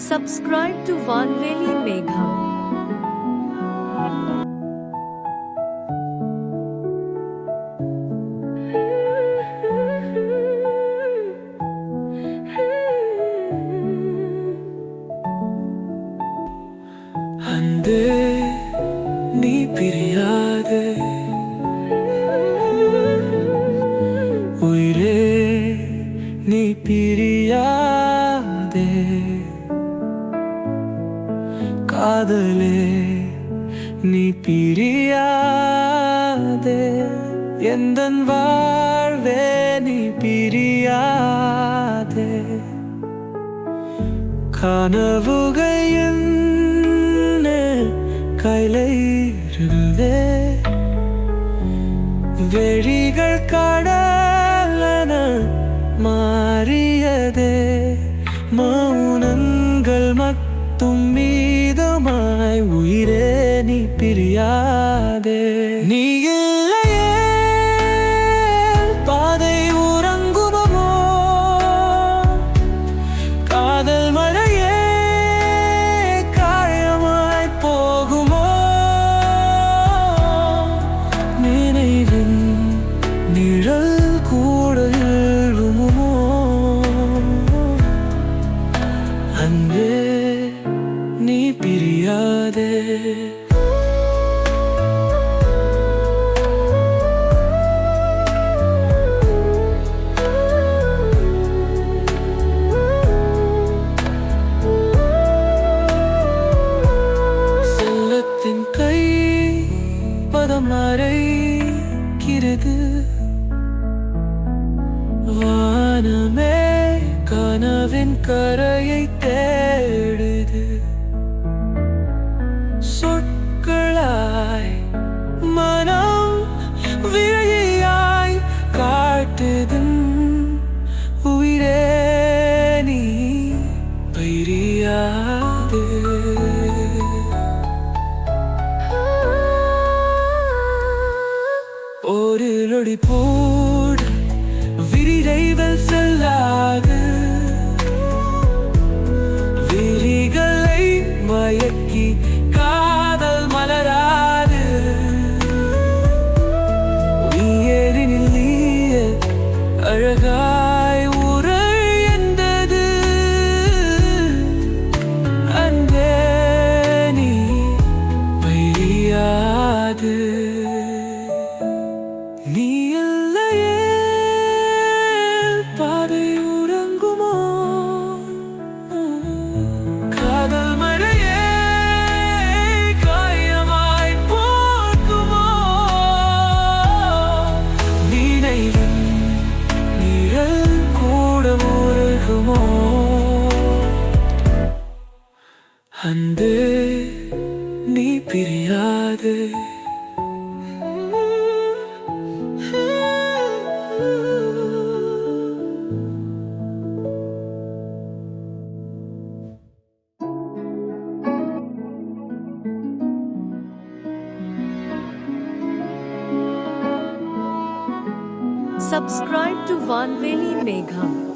Subscribe to Vanveli Megham. அன்பே நீ பிரியாதே உயிரே நீ பிரியாதே காதலே நீ பிரியாதே. எந்த வாழ்வே நீ பிரியாதே. கனவுகையின் கையிலே வெழிகள் கடலன மாறியதே. மௌனம் மீதமாய் உயிரே நீ பிரியாதே. நீ இல்லையே பாதை உறங்குமோ காதல் மழையே காயமாய் போகுமோ? நினைவின் நிழல் கூட அன்பே பிரியாதே செல்லத்தின் கை பதமறைக்கிறது வானமே கனவின் கரையை தேடுது. ஒரு போடு. விரிகைகள் செல்லாது. விரிகளை மயக்கி காதல் மலராது. உயரினில் நீய அழகாய் அன்பே நீ பிரியாது Subscribe to Vanveli Megham.